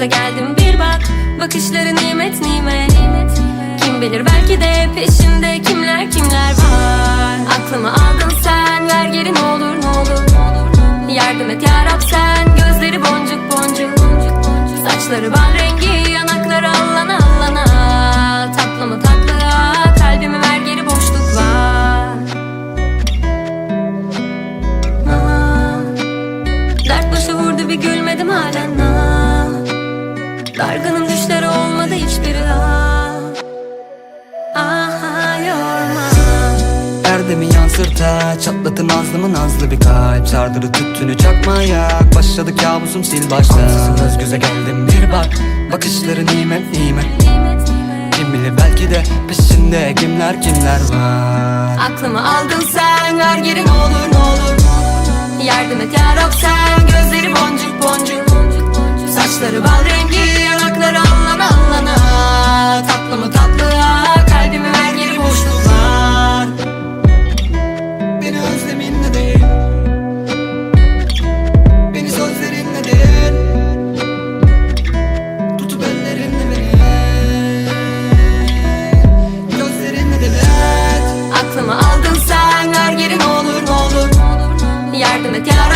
göze geldim bir bak. Bakışları nimet nimet. Kim bilir belki de peşinde kimler kimler var. Aklımı aldın sen ver geri ne olur ne olur Yardım et yarab sen gözleri boncuk boncuk. Saçları bal rengi yanakları allana allana. Tatlı mı tatlıya kalbimi ver geri boşluk var Aa, Dert başı vurdu bir gülmedim halen. Dargınım düşleri olmadı hiçbiri ah. Aha yorma. Erdemi yansırta Çatlatın nazlımı nazlı bir kalp. Sardırı tüttünü çakmaya Başladı kabusum sil baştan Ansızın göz göze geldim bir bak. Bakışları nimet nimet. Kim bilir belki de peşinde kimler kimler var. Aklımı aldın sen ver geri ne olur ne olur. Yardım et yarab sen gözleri boncuk boncuk. Saçları bal rengi que